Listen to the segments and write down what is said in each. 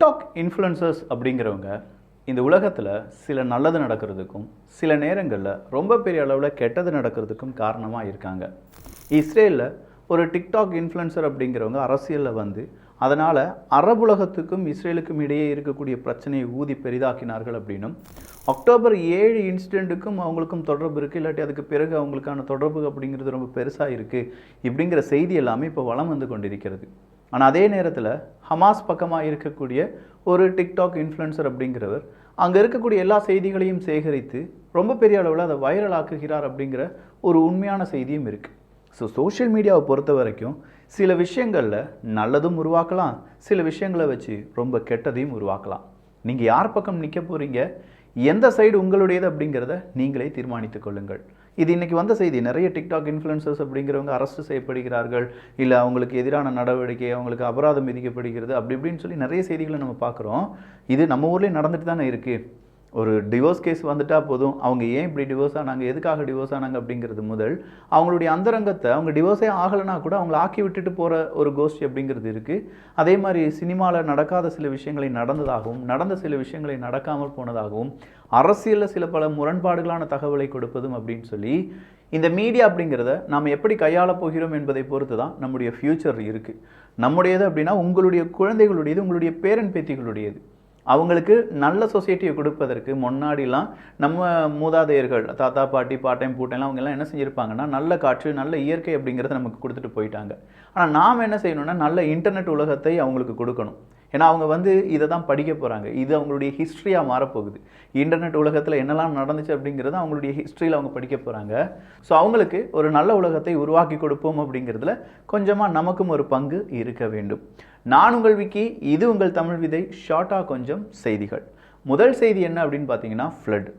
TikTok influencers அப்படிங்கிறவங்க இந்த உலகத்தில் சில நல்லது நடக்கிறதுக்கும் சில நேரங்களில் ரொம்ப பெரிய அளவில் கெட்டது நடக்கிறதுக்கும் காரணமாக இருக்காங்க. இஸ்ரேலில் ஒரு டிக்டாக் இன்ஃப்ளூயன்சர் அப்படிங்கிறவங்க அரசியலில் வந்து அதனால் அரபுலகத்துக்கும் இஸ்ரேலுக்கும் இடையே இருக்கக்கூடிய பிரச்சனையை ஊதி பெரிதாக்கினார்கள் அப்படின்னும் அக்டோபர் ஏழு இன்சிடெண்ட்டுக்கும் அவங்களுக்கும் தொடர்பு இருக்குது இல்லாட்டி அதுக்கு பிறகு அவங்களுக்கான தொடர்பு அப்படிங்கிறது ரொம்ப பெருசாக இருக்குது இப்படிங்கிற செய்தி எல்லாமே இப்போ வளம் வந்து கொண்டிருக்கிறது. ஆனால் அதே நேரத்தில் ஹமாஸ் பக்கமாக இருக்கக்கூடிய ஒரு டிக்டாக் இன்ஃப்ளூன்சர் அப்படிங்கிறவர் அங்கே இருக்கக்கூடிய எல்லா செய்திகளையும் சேகரித்து ரொம்ப பெரிய அளவில் அதை வைரல் ஆக்குகிறார் அப்படிங்கிற ஒரு உண்மையான செய்தியும் இருக்குது ஸோ சோஷியல் மீடியாவை பொறுத்த வரைக்கும் சில விஷயங்களில் நல்லதும் உருவாக்கலாம் சில விஷயங்களை வச்சு ரொம்ப கெட்டதையும் உருவாக்கலாம். நீங்கள் யார் பக்கம் நிற்க போகிறீங்க எந்த சைடு உங்களுடையது அப்படிங்கிறத நீங்களே தீர்மானித்துக் கொள்ளுங்கள். இது இன்னைக்கு வந்த செய்தி. நிறைய டிக்டாக் இன்ஃப்ளூயன்சர்ஸ் அப்படிங்கிறவங்க அரசு செய்யப்படுகிறார்கள். இல்லை அவங்களுக்கு எதிரான நடவடிக்கை அவங்களுக்கு அபராதம் விதிக்கப்படுகிறது அப்படி இப்படின்னு சொல்லி நிறைய செய்திகளை நம்ம பார்க்குறோம். இது நம்ம ஊர்லேயே நடந்துட்டு தானே இருக்குது ஒரு டிவோர்ஸ் கேஸ் வந்துட்டால் போதும். அவங்க ஏன் இப்படி டிவோர்ஸ் ஆனாங்க? எதுக்காக டிவோர்ஸ் ஆனாங்க அப்படிங்கிறது முதல். அவங்களுடைய அந்தரங்கத்தை அவங்க டிவோர்ஸே ஆகலைன்னா கூட அவங்கள ஆக்கி விட்டுட்டு போகிற ஒரு கோஷ்டி அப்படிங்கிறது இருக்குது அதே மாதிரி சினிமாவில் நடக்காத சில விஷயங்களை நடந்ததாகவும் நடந்த சில விஷயங்களை நடக்காமல் போனதாகவும் அரசியலில் சில பல முரண்பாடுகளான தகவலை கொடுப்பதும் அப்படின்னு சொல்லி இந்த மீடியா அப்படிங்கிறத நாம் எப்படி கையாளப் போகிறோம் என்பதை பொறுத்து தான் நம்முடைய ஃப்யூச்சர் இருக்குது நம்முடையது அப்படின்னா உங்களுடைய குழந்தைகளுடையது உங்களுடைய பேரன் பேத்திகளுடையது. அவங்களுக்கு நல்ல சொசைட்டியை கொடுப்பதற்கு முன்னாடிலாம் நம்ம மூதாதையர்கள் தாத்தா பாட்டி பாட்டையும் பூட்டையெல்லாம் அவங்க எல்லாம் என்ன செஞ்சுருப்பாங்கன்னா நல்ல காற்று நல்ல இயற்கை அப்படிங்கிறத நமக்கு கொடுத்துட்டு போயிட்டாங்க. ஆனால் நாம் என்ன செய்யணும்னா நல்ல இன்டர்நெட் உலகத்தை அவங்களுக்கு கொடுக்கணும். ஏன்னா அவங்க வந்து இதை தான் படிக்க போகிறாங்க இது அவங்களுடைய ஹிஸ்ட்ரியாக மாறப்போகுது. இன்டர்நெட் உலகத்தில் என்னெல்லாம் நடந்துச்சு அப்படிங்கிறத அவங்களுடைய ஹிஸ்ட்ரியில் அவங்க படிக்க போகிறாங்க ஸோ அவங்களுக்கு ஒரு நல்ல உலகத்தை உருவாக்கி கொடுப்போம் அப்படிங்கிறதுல கொஞ்சமாக நமக்கும் ஒரு பங்கு இருக்க வேண்டும். நான் உங்கள் விக்கி இது உங்கள் தமிழ் விதை ஷார்ட்டாக கொஞ்சம் செய்திகள். முதல் செய்தி என்ன அப்படின்னு பார்த்தீங்கன்னா ஃப்ளட்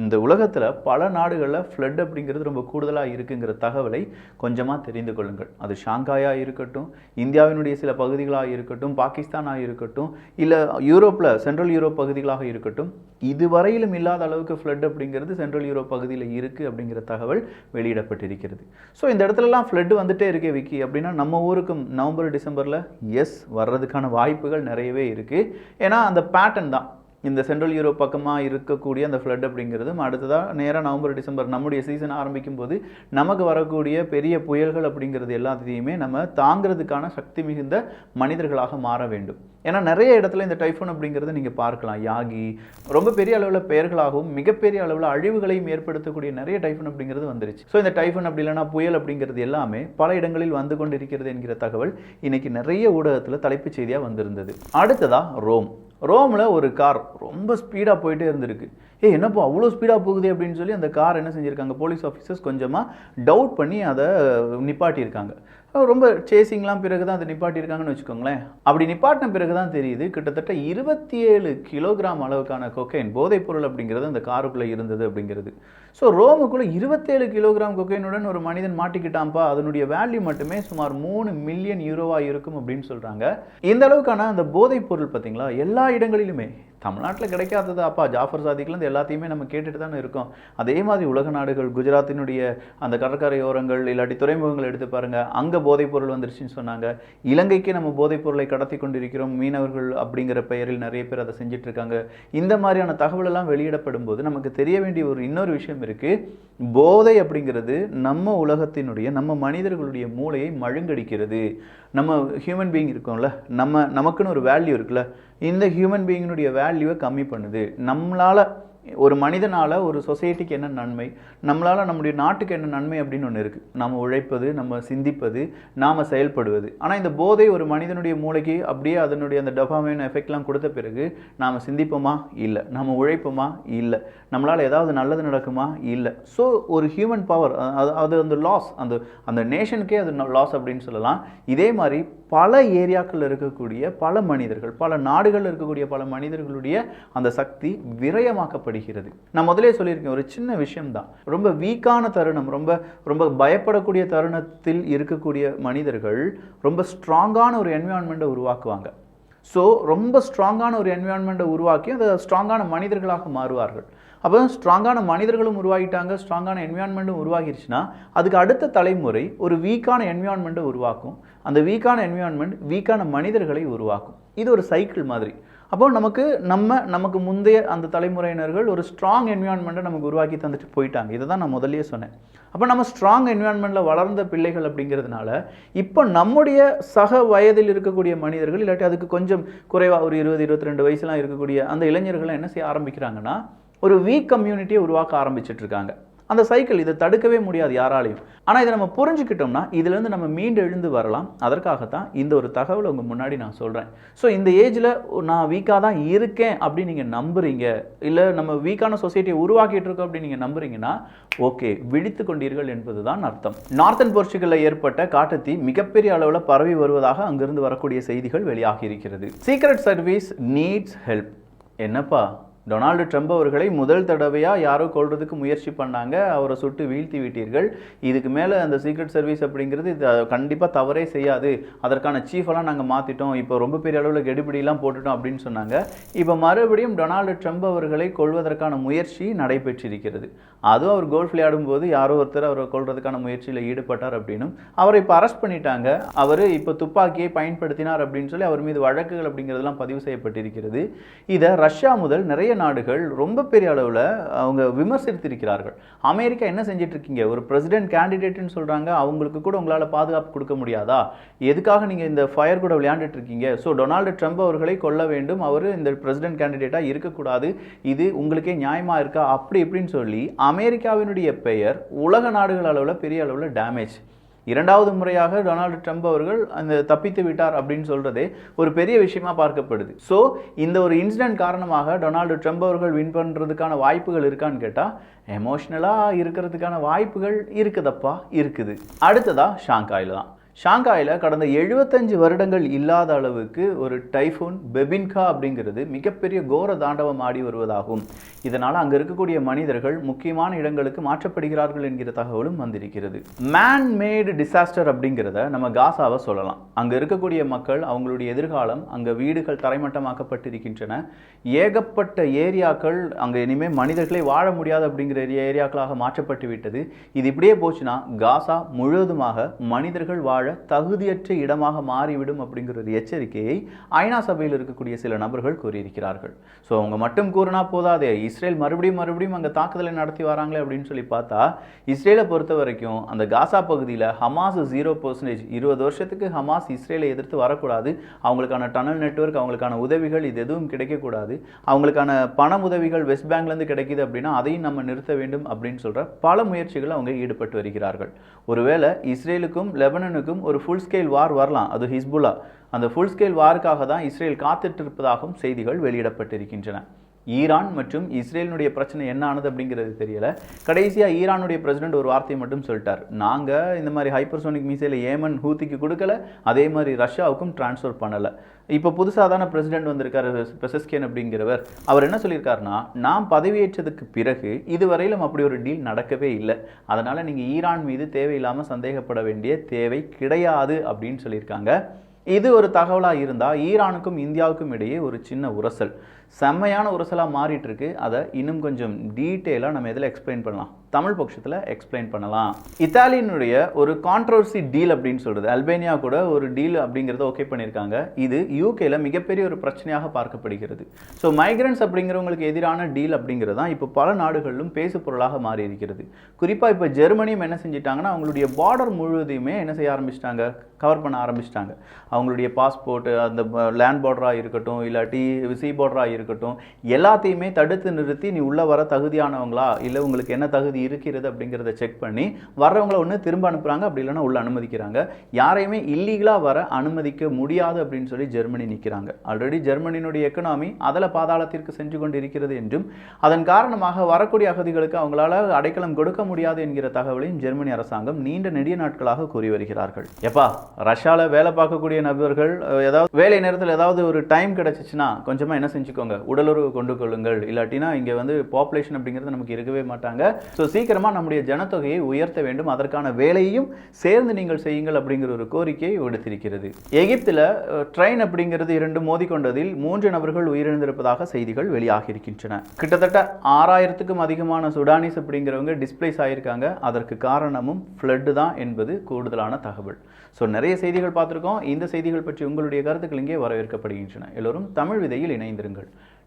இந்த உலகத்தில் பல நாடுகளில் ஃப்ளட் அப்படிங்கிறது ரொம்ப கூடுதலாக இருக்குங்கிற தகவலை கொஞ்சமாக தெரிந்து கொள்ளுங்கள். அது ஷாங்காயாக இருக்கட்டும் இந்தியாவினுடைய சில பகுதிகளாக இருக்கட்டும் பாகிஸ்தானாக இருக்கட்டும் இல்லை யூரோப்பில் சென்ட்ரல் யூரோப் பகுதிகளாக இருக்கட்டும் இதுவரையிலும் இல்லாத அளவுக்கு ஃப்ளட் அப்படிங்கிறது சென்ட்ரல் யூரோப் பகுதியில் இருக்குது அப்படிங்கிற தகவல் வெளியிடப்பட்டிருக்கிறது. ஸோ இந்த இடத்துலலாம் ஃப்ளட் வந்துட்டே இருக்கே விக்கி. அப்படின்னா நம்ம ஊருக்கும் நவம்பர் டிசம்பரில் எஸ் வர்றதுக்கான வாய்ப்புகள் நிறையவே இருக்குது ஏன்னா அந்த பேட்டர்ன் தான். இந்த சென்ட்ரல் யூரோப் பக்கமாக இருக்கக்கூடிய அந்த ஃப்ளட் அப்படிங்கிறதும் அடுத்ததாக நேராக நவம்பர் டிசம்பர் நம்முடைய சீசன் ஆரம்பிக்கும் போது நமக்கு வரக்கூடிய பெரிய புயல்கள் அப்படிங்கிறது எல்லாத்தையுமே நம்ம தாங்கிறதுக்கான சக்தி மிகுந்த மனிதர்களாக மாற வேண்டும். ஏன்னா நிறைய இடத்துல இந்த டைஃபோன் அப்படிங்கிறத நீங்கள் பார்க்கலாம். யாகி ரொம்ப பெரிய அளவில் பெயர்களாகவும் மிகப்பெரிய அளவில் அழிவுகளையும் ஏற்படுத்தக்கூடிய நிறைய டைஃபோன் அப்படிங்கிறது வந்துருச்சு. ஸோ இந்த டைஃபோன் அப்படி இல்லைன்னா புயல் அப்படிங்கிறது எல்லாமே பல இடங்களில் வந்து கொண்டிருக்கிறது என்கிற தகவல் இன்னைக்கு நிறைய ஊடகத்தில் தலைப்புச் செய்தியாக வந்திருந்தது. அடுத்ததா ரோம். ரோமில் ஒரு கார் ரொம்ப ஸ்பீடாக போயிட்டே இருந்திருக்கு. ஏ என்னப்பா அவ்வளோ ஸ்பீடாக போகுது அப்படின்னு சொல்லி அந்த கார் என்ன செஞ்சுருக்காங்க? போலீஸ் ஆஃபீஸர்ஸ் கொஞ்சமாக டவுட் பண்ணி அதை நிப்பாட்டியிருக்காங்க. ரொம்ப சேசிங்லாம் பிறகு தான் அதை நிப்பாட்டியிருக்காங்கன்னு வச்சுக்கோங்களேன். அப்படி நிப்பாட்டின பிறகு தான் தெரியுது கிட்டத்தட்ட இருபத்தி ஏழு கிலோகிராம் அளவுக்கான கொக்கைன் போதைப்பொருள் அப்படிங்கிறது அந்த காருக்குள்ளே இருந்தது அப்படிங்கிறது. ஸோ ரோமுக்குள்ளே இருபத்தேழு கிலோகிராம் கொக்கைனுடன் ஒரு மனிதன் மாட்டிக்கிட்டான்ப்பா. அதனுடைய வேல்யூ மட்டுமே சுமார் மூணு மில்லியன் யூரோவாக இருக்கும் அப்படின்னு சொல்கிறாங்க இந்த அளவுக்கான அந்த போதைப் பொருள் பார்த்தீங்களா? எல்லா இடங்களிலுமே. தமிழ்நாட்டில் கிடைக்காதது. அப்பா ஜாஃபர் சாதிக்லேருந்து எல்லாத்தையுமே நம்ம கேட்டுட்டு தானே இருக்கோம். அதே மாதிரி உலக நாடுகள் குஜராத்தினுடைய அந்த கடற்கரையோரங்கள் இல்லாட்டி துறைமுகங்கள் எடுத்து பாருங்கள் அங்கே போதைப்பொருள் வந்துருச்சுன்னு சொன்னாங்க. இலங்கைக்கு நம்ம போதைப்பொருளை கடத்தி கொண்டிருக்கிறோம் மீனவர்கள் அப்படிங்கிற பெயரில் நிறைய பேர் அதை செஞ்சிட்ருக்காங்க இந்த மாதிரியான தகவலெல்லாம் வெளியிடப்படும் போது நமக்கு தெரிய வேண்டிய ஒரு இன்னொரு விஷயம் இருக்குது போதை அப்படிங்கிறது நம்ம உலகத்தினுடைய நம்ம மனிதர்களுடைய மூளையை மழுங்கடிக்கிறது. நம்ம ஹியூமன் பீயிங் இருக்கோம்ல நம்ம நமக்குன்னு ஒரு வேல்யூ இருக்குல்ல. இந்த ஹியூமன் பீயிங்கினுடைய வேல்யூவை கம்மி பண்ணுது. நம்மளால் ஒரு மனிதனால் ஒரு சொசைட்டிக்கு என்ன நன்மை? நம்மளால் நம்முடைய நாட்டுக்கு என்ன நன்மை அப்படின்னு ஒன்று இருக்குது நம்ம உழைப்பது நம்ம சிந்திப்பது நாம் செயல்படுவது. ஆனால் இந்த போதை ஒரு மனிதனுடைய மூளைக்கு அப்படியே அதனுடைய அந்த டொபாமைன் எஃபெக்ட்லாம் கொடுத்த பிறகு நாம் சிந்திப்போமா? இல்லை. நம்ம உழைப்போமா? இல்லை. நம்மளால் ஏதாவது நல்லது நடக்குமா? இல்லை. ஸோ ஒரு ஹியூமன் பவர் அது அது அந்த லாஸ் அந்த அந்த நேஷனுக்கே அது லாஸ் அப்படின்னு சொல்லலாம். இதே மாதிரி பல ஏரியாக்களில் இருக்கக்கூடிய பல மனிதர்கள் பல நாடுகளில் இருக்கக்கூடிய பல மனிதர்களுடைய அந்த சக்தி விரயமாக்கப்படுகிறது நான் முதலே சொல்லியிருக்கேன் ஒரு சின்ன விஷயம்தான். ரொம்ப வீக்கான தருணம் ரொம்ப ரொம்ப பயப்படக்கூடிய தருணத்தில் இருக்கக்கூடிய மனிதர்கள் ரொம்ப ஸ்ட்ராங்கான ஒரு என்விரான்மெண்ட்டை உருவாக்குவாங்க. ஸோ ரொம்ப ஸ்ட்ராங்கான ஒரு என்விரான்மெண்ட்டை உருவாக்கி அதை ஸ்ட்ராங்கான மனிதர்களாக மாறுவார்கள். அப்போ ஸ்ட்ராங்கான மனிதர்களும் உருவாகிட்டாங்க ஸ்ட்ராங்கான என்விரான்மெண்ட்டும் உருவாகிருச்சுன்னா அதுக்கு அடுத்த தலைமுறை ஒரு வீக்கான என்விரான்மெண்ட்டை உருவாக்கும். அந்த வீக்கான என்விரான்மெண்ட் வீக்கான மனிதர்களை உருவாக்கும். இது ஒரு சைக்கிள் மாதிரி. அப்போ நமக்கு நம்ம நமக்கு முந்தைய அந்த தலைமுறையினர்கள் ஒரு ஸ்ட்ராங் என்விரான்மெண்ட்டை நமக்கு உருவாக்கி தந்துட்டு போயிட்டாங்க. இதை தான் நான் முதல்லயே சொன்னேன். அப்போ நம்ம ஸ்ட்ராங் என்விரான்மெண்ட்டில் வளர்ந்த பிள்ளைகள் அப்படிங்கிறதுனால இப்போ நம்முடைய சக வயதில் இருக்கக்கூடிய மனிதர்கள் இல்லாட்டி அதுக்கு கொஞ்சம் குறைவாக ஒரு இருபது இருபத்தி ரெண்டு வயசுலாம் இருக்கக்கூடிய அந்த இளைஞர்கள்லாம் என்ன செய்ய ஆரம்பிக்கிறாங்கன்னா ஒரு வீக் கம்யூனிட்டியை உருவாக்க ஆரம்பிச்சிட்டு இருக்காங்க. அந்த சைக்கிள் இதை தடுக்கவே முடியாது யாராலையும். ஆனால் இதை நம்ம புரிஞ்சுக்கிட்டோம்னா இதுலேருந்து நம்ம மீண்டு எழுந்து வரலாம். அதற்காகத்தான் இந்த ஒரு தகவலை உங்கள் முன்னாடி நான் சொல்கிறேன் ஸோ இந்த ஏஜில் நான் வீக்காக தான் இருக்கேன் அப்படின்னு நீங்கள் நம்புறீங்க இல்லை நம்ம வீக்கான சொசைட்டியை உருவாக்கிட்டு இருக்கோம் அப்படின்னு நீங்கள் நம்புறீங்கன்னா ஓகே விழித்து கொண்டீர்கள் என்பது தான் அர்த்தம். நார்த்தன் போர்ச்சுகலில் ஏற்பட்ட காட்டுத்தீ மிகப்பெரிய அளவில் பரவி வருவதாக அங்கிருந்து வரக்கூடிய செய்திகள் வெளியாகி இருக்கிறது. சீக்ரெட் சர்வீஸ் நீட்ஸ் ஹெல்ப் என்னப்பா? டொனால்டு ட்ரம்ப் அவர்களை முதல் தடவையாக யாரோ கொள்றதுக்கு முயற்சி பண்ணாங்க. அவரை சுட்டு வீழ்த்தி விட்டீர்கள். இதுக்கு மேலே அந்த சீக்ரெட் சர்வீஸ் அப்படிங்கிறது இது கண்டிப்பாக தவறே செய்யாது. அதற்கான சீஃபெல்லாம் நாங்கள் மாற்றிட்டோம் இப்போ ரொம்ப பெரிய அளவில் கெடுபிடிலாம் போட்டுட்டோம் அப்படின்னு சொன்னாங்க. இப்போ மறுபடியும் டொனால்டு ட்ரம்ப் அவர்களை கொள்வதற்கான முயற்சி நடைபெற்றிருக்கிறது. அதுவும் அவர் கோல்ஃப் விளையாடும் போது யாரோ ஒருத்தர் அவரை கொள்றதுக்கான முயற்சியில் ஈடுபட்டார் அப்படின்னும். அவரை இப்போ அரெஸ்ட் பண்ணிட்டாங்க. அவர் இப்போ துப்பாக்கியை பயன்படுத்தினார் அப்படின்னு சொல்லி அவர் மீது வழக்குகள் அப்படிங்கிறதெல்லாம் பதிவு செய்யப்பட்டிருக்கிறது. இதை ரஷ்யா முதல் நிறைய நாடுகள் ரொம்ப பெரிய அளவில் அவங்க விமர்சித்திருக்கிறார்கள். அமெரிக்கா என்ன செஞ்சிட்டு இருக்கீங்க ஒரு பிரசிடென்ட் கேண்டிடேட்னு சொல்கிறாங்க அவங்களுக்கு கூட உங்களால் பாதுகாப்பு கொடுக்க முடியாதா? எதுக்காக நீங்கள் இந்த ஃபயர் கூட விளையாண்டுட்டு இருக்கீங்க ஸோ டொனால்டு ட்ரம்ப் அவர்களை கொல்ல வேண்டும். அவர் இந்த பிரசிடென்ட் கேண்டிடேட்டாக இருக்கக்கூடாது. இது உங்களுக்கே நியாயமாக இருக்கா? அப்படி இப்படின்னு சொல்லி அமெரிக்காவினுடைய பெயர் உலக நாடுகள் அளவில் பெரிய அளவில் டேமேஜ் இரண்டாவது முறையாக டொனால்டு ட்ரம்ப் அவர்கள் அந்த தப்பித்து விட்டார் அப்படின்னு சொல்கிறதே ஒரு பெரிய விஷயமா பார்க்கப்படுது. ஸோ இந்த ஒரு இன்சிடென்ட் காரணமாக டொனால்டு ட்ரம்ப் அவர்கள் வின் பண்ணுறதுக்கான வாய்ப்புகள் இருக்கான்னு கேட்டால் எமோஷ்னலாக இருக்கிறதுக்கான வாய்ப்புகள் இருக்குதப்பா இருக்குது. அடுத்ததா ஷாங்காயில் தான். ஷாங்காயில் கடந்த எழுபத்தஞ்சு வருடங்கள் இல்லாத அளவுக்கு ஒரு டைஃபூன் பெபின்கா அப்படிங்கிறது மிகப்பெரிய கோர தாண்டவம் ஆடி வருவதாகும். இதனால் அங்கே இருக்கக்கூடிய மனிதர்கள் முக்கியமான இடங்களுக்கு மாற்றப்படுகிறார்கள் என்கிற தகவலும் வந்திருக்கிறது. மேன் மேடு டிசாஸ்டர் அப்படிங்கிறத நம்ம காசாவை சொல்லலாம். அங்கே இருக்கக்கூடிய மக்கள் அவங்களுடைய எதிர்காலம் அங்கே வீடுகள் தரைமட்டமாக்கப்பட்டிருக்கின்றன. ஏகப்பட்ட ஏரியாக்கள் அங்கே இனிமேல் மனிதர்களே வாழ முடியாது அப்படிங்கிற ஏரியாக்களாக மாற்றப்பட்டு விட்டது இது இப்படியே போச்சுன்னா காசா முழுவதுமாக மனிதர்கள் வாழ தகுதியற்ற இடமாக மாறிவிடும் அப்படிங்கிறது எச்சரிக்கையை ஐநா சபையில் இருக்கக்கூடிய சில நபர்கள் கூறியிருக்கிறார்கள். ஸோ அவங்க மட்டும் கூறினா போதாதே. இஸ்ரேல் மறுபடியும் மறுபடியும் அங்கே தாக்குதலை நடத்தி வராங்களே அப்படின்னு சொல்லி பார்த்தா இஸ்ரேலை பொறுத்த வரைக்கும் அந்த காசா பகுதியில் ஹமாஸ் ஜீரோ பர்சன்டேஜ் இருபது வருஷத்துக்கு ஹமாஸ் இஸ்ரேலை எதிர்த்து வரக்கூடாது. அவங்களுக்கான டனல் நெட்வொர்க் அவங்களுக்கான உதவிகள் இது எதுவும் கிடைக்கக்கூடாது. அவங்களுக்கான பண உதவிகள் வெஸ்ட் பேங்க்லேருந்து கிடைக்குது அப்படின்னா அதையும் நம்ம நிறுத்த வேண்டும் அப்படின்னு சொல்கிற பல முயற்சிகள் அவங்க ஈடுபட்டு வருகிறார்கள். ஒருவேளை இஸ்ரேலுக்கும் லெபனனுக்கும் ஒரு ஃபுல் ஸ்கேல் வார் வரலாம். அது ஹிஸ்புல்லா. அந்த ஃபுல் ஸ்கேல் வாருக்காக தான் இஸ்ரேல் காத்துட்டு இருப்பதாகவும் செய்திகள் வெளியிடப்பட்டிருக்கின்றன. ஈரான் மற்றும் இஸ்ரேலினுடைய பிரச்சனை என்ன ஆனது அப்படிங்கிறது தெரியல. கடைசியாக ஈரானுடைய பிரசிடென்ட் ஒரு வார்த்தையை மட்டும் சொல்லிட்டார். நாங்கள் இந்த மாதிரி ஹைப்பர்சோனிக் மிசைலை ஏமன் ஹூத்திக்கு கொடுக்கல. அதே மாதிரி ரஷ்யாவுக்கும் டிரான்ஸ்ஃபர் பண்ணலை. இப்போ புதுசாக தானே பிரசிடென்ட் வந்திருக்காரு பெசஸ்கேன் அப்படிங்கிறவர். அவர் என்ன சொல்லியிருக்காருன்னா நான் பதவியேற்றதுக்கு பிறகு இதுவரையிலும் அப்படி ஒரு டீல் நடக்கவே இல்லை. அதனால் நீங்கள் ஈரான் மீது தேவையில்லாமல் சந்தேகப்பட வேண்டிய தேவை கிடையாது அப்படின்னு சொல்லியிருக்காங்க. இது ஒரு தகவலாக இருந்தால் ஈரானுக்கும் இந்தியாவுக்கும் இடையே ஒரு சின்ன உரசல். செம்மையான உரசலாக மாறிட்டுருக்கு. அதை இன்னும் கொஞ்சம் டீட்டெயிலாக நம்ம இதில் எக்ஸ்பிளைன் பண்ணலாம்? தமிழ் பட்சத்தில் எக்ஸ்பிளைன் பண்ணலாம். இத்தாலியினுடைய ஒரு கான்ட்ரவர்சி டீல் அப்படின்னு சொல்கிறது அல்பேனியா கூட ஒரு டீல் அப்படிங்கிறத ஓகே பண்ணியிருக்காங்க. இது யூகேல மிகப்பெரிய ஒரு பிரச்சனையாக பார்க்கப்படுகிறது. ஸோ மைக்ரன்ஸ் அப்படிங்கிறவங்களுக்கு எதிரான டீல் அப்படிங்கிறது தான் இப்போ பல நாடுகளிலும் பேசு பொருளாக மாறி இருக்கிறது குறிப்பாக இப்போ ஜெர்மனியும் என்ன செஞ்சிட்டாங்கன்னா அவங்களுடைய பார்டர் முழுவதையுமே என்ன செய்ய ஆரம்பிச்சிட்டாங்க? கவர் பண்ண ஆரம்பிச்சிட்டாங்க. அவங்களுடைய பாஸ்போர்ட் அந்த லேண்ட் பார்டராக இருக்கட்டும் இல்லாட்டி சி பார்டராக இருக்கட்டும். எல்லாத்தையுமே தடுத்து நிறுத்தி நீ உள்ளே வர தகுதியானவங்களா? இல்லை உங்களுக்கு என்ன தகுதி இருக்கிறது அப்படிங்கிறத செக் பண்ணி வர்றவங்கள ஒன்று திரும்ப அனுப்புகிறாங்க அப்படி இல்லைன்னா உள்ள அனுமதிக்கிறாங்க. யாரையுமே இல்லீகலாக வர அனுமதிக்க முடியாது அப்படின்னு சொல்லி ஜெர்மனி நிற்கிறாங்க ஆல்ரெடி ஜெர்மனியினுடைய எக்கனாமி அதில் பாதாளத்திற்கு சென்று கொண்டு இருக்கிறது என்றும் அதன் காரணமாக வரக்கூடிய அகதிகளுக்கு அவங்களால அடைக்கலம் கொடுக்க முடியாது என்கிற தகவலையும் ஜெர்மனி அரசாங்கம் நீண்ட நெடிய நாட்களாக கூறி வருகிறார்கள். எப்பா ரஷ்யாவில் வேலை பார்க்கக்கூடிய நபர்கள் ஏதாவது வேலை நேரத்தில் ஏதாவது ஒரு டைம் கிடைச்சிச்சுன்னா கொஞ்சமாக என்ன செஞ்சுக்கோங்க? உடலுறவு கொண்டு கொள்ளுங்கள். இல்லாட்டினா இங்கே வந்து பாப்புலேஷன் அப்படிங்கிறது நமக்கு இருக்கவே மாட்டாங்க. ஸோ சீக்கிரமாக நம்முடைய ஜனத்தொகையை உயர்த்த வேண்டும். அதற்கான வேலையையும் சேர்ந்து நீங்கள் செய்யுங்கள் அப்படிங்கிற ஒரு கோரிக்கையை விடுத்திருக்கிறது. எகிப்தில் ட்ரெயின் அப்படிங்கிறது இரண்டு மோதிக்கொண்டதில் மூன்று நபர்கள் உயிரிழந்திருப்பதாக செய்திகள் வெளியாகி இருக்கின்றன கிட்டத்தட்ட ஆறாயிரத்துக்கும் அதிகமான சுடானிஸ் அப்படிங்கிறவங்க டிஸ்பிளேஸ் ஆகியிருக்காங்க அதற்கு காரணமும் ஃப்ளட்டு தான் என்பது கூடுதலான தகவல். ஸோ நிறைய செய்திகள் பார்த்துருக்கோம். இந்த செய்திகள் பற்றி உங்களுடைய கருத்துக்கள் இங்கே வரவேற்கப்படுகின்றன. எல்லோரும் தமிழ் விதையில் இணைந்திருங்கள்.